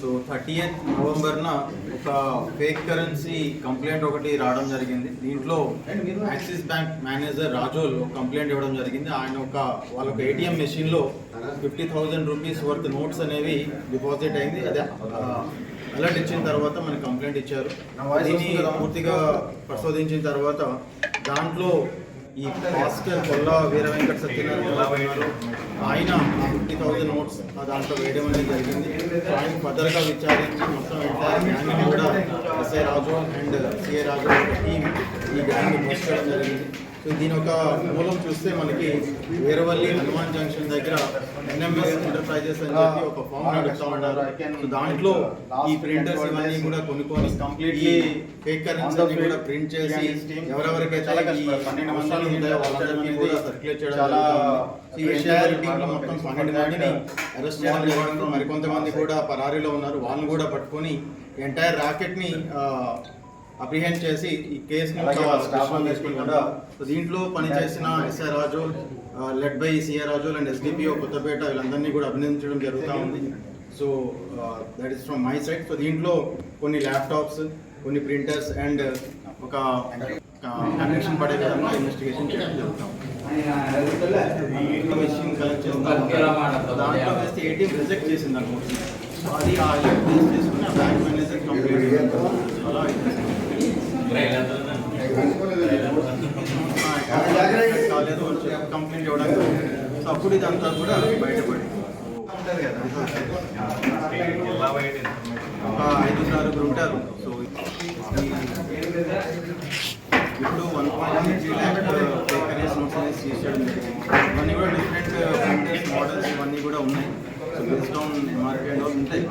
So thirty eighth నవంబర్న ఒక fake currency complaint ఒకటి రావడం జరిగింది. దీంట్లో Axis Bank manager Razole complaint ఇవ్వడం జరిగింది. ఆయన ఒక వాళ్ళ ఒక ఏటీఎం మెషిన్లో fifty thousand rupees worth notes అనేవి డిపాజిట్ అయింది. అదే అలర్ట్ ఇచ్చిన తర్వాత మనకి కంప్లైంట్ ఇచ్చారు. దీన్ని పూర్తిగా పరిశోధించిన తర్వాత దాంట్లో ఈ పాస్టర్ కొల్లా వీర వెంకట సత్యనారాయణ ఎలా ఉన్నారు ఆయన ఫిఫ్టీ థౌసండ్ నోట్స్ దాంట్లో వేయడం అనేది జరిగింది. ఆయన భద్రగా విచారించి మొత్తం ఎంటైర్ గ్యాంగ్ కూడా SI Raju and CA Raju team ఈ గ్యాంగ్ మోసుకోవడం జరిగింది. దీని ఒక మూలం చూస్తే మనకి వీరవల్లి హనుమాన్ జంక్షన్ దగ్గర ఎన్ఎంఎస్ ఎంటర్ప్రైజెస్ అని చెప్పి ఒక ఫామ్ నడుస్తూ ఉన్నారు. సో దాంట్లో ఈ ప్రింటర్స్ ఇవన్నీ కూడా కొనుక్కొని కంప్లీట్లీ ఫేక్ కరెన్సీ కూడా ప్రింట్ చేసి ఎవరెవరికైతే ఈ పన్నెండు మంది ఉంటాయో వాళ్ళందరికీ కూడా సర్క్యులేట్ చేయడం చాలా. ఈ మొత్తం పన్నెండు మందిని అరెస్ట్ చేయడం జరిగింది మరికొంతమంది కూడా పరారీలో ఉన్నారు. వాళ్ళని కూడా పట్టుకొని ఎంటైర్ రాకెట్ని అప్రిహెండ్ చేసి ఈ కేసుని తీసుకుంటా దీంట్లో పనిచేసిన SI Raju led by CR Raju and SDPO Kothapeta వీళ్ళందరినీ కూడా అభినందించడం జరుగుతూ ఉంది. So that is from my side so దీంట్లో కొన్ని ల్యాప్టాప్స్ కొన్ని ప్రింటర్స్ అండ్ ఒక కనెక్షన్ పడే విధంగా ఇన్వెస్టిగేషన్ చేయడం జరుగుతాం మెషిన్ కలెక్ట్ చేస్తాం దాంట్లో వేస్తే ఏటీఎం రిజెక్ట్ చేసింది అనుకుంటుంది సో అది ఆ చేసుకుని ఆ బ్యాంక్ మేనేజర్ కంప్లైంట్ కంప్లైంట్ ఇవ్వడానికి అప్పుడు ఇదంతా కూడా బయటపడి ఉంటారు కదా ఐదు ఉంటారు సో ఇప్పుడు వన్ పాయింట్ త్రీ ల్యాక్ కనీస్ నోట్స్ సీజ్ జరిగింది ఇవన్నీ కూడా డిఫరెంట్ ప్రింటర్స్ మోడల్స్ ఇవన్నీ కూడా ఉన్నాయి సో బేస్డ్ ఆన్ ఆల్ ఉంటాయి